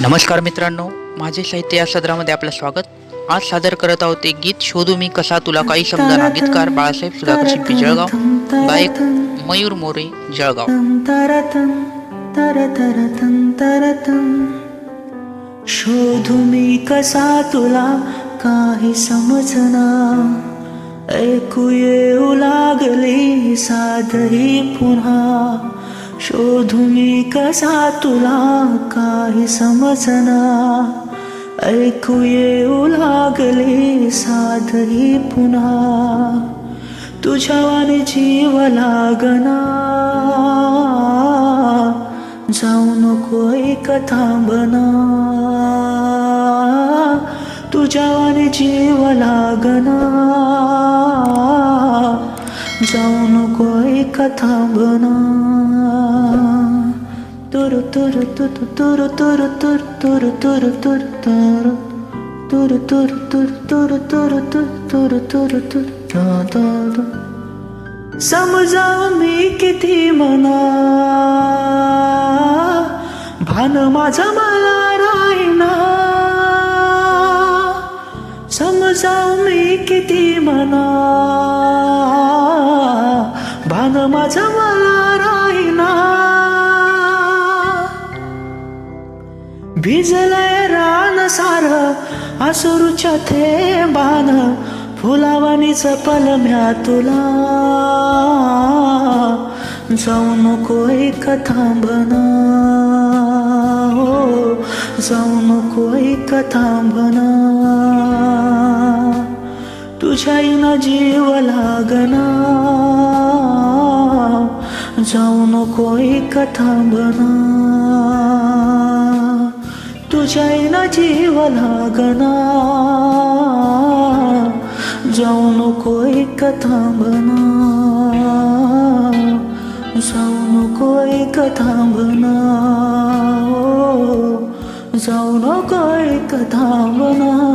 नमस्कार मित्रांनो माझे साहित्य या सदरामध्ये आपलं स्वागत. आज सादर करत आहोत एक गीत शोधू मी कसा तुला काही समजा गीतकार बाळासाहेब सुधाकर शिंपी जळगाव. गायक मयूर मोरे जळगाव. शोधू मी कसा तुला काही समजना. ऐकू येऊ लागली साधही पुन्हा. शोधू मी कसा तुला काही समजना? ऐकू येऊ लागले साधही पुन्हा. तुझ्यावाने जीव लागना. जाऊ नको एक थांबना. तुझ्यावाने जीव लागना. जाऊ नको एक थांबना तुरु तुरु तुरु तुरु तुरु तुरु तुरु तुरु तुरु तुरु तुरु तुरु तुरु तुरु तुरु तुरु तुरु तुरु मी किती भान माझं मला राहीना समजा मी किती म्हणा भान माझं मला राहीना भिजलंय रान सार आसुरूच्या थेंबान फुलावानी चपल म्या तुला. जाऊ नको एक थांबना हो जाऊ नको एक थांबना तुझ्या जीव लागना जाऊ नको एक थांबना तुझ्या ना जीव लागना जाऊ नको एक थांबना जाऊ नको एक थांबना जाऊ नको एक थांबना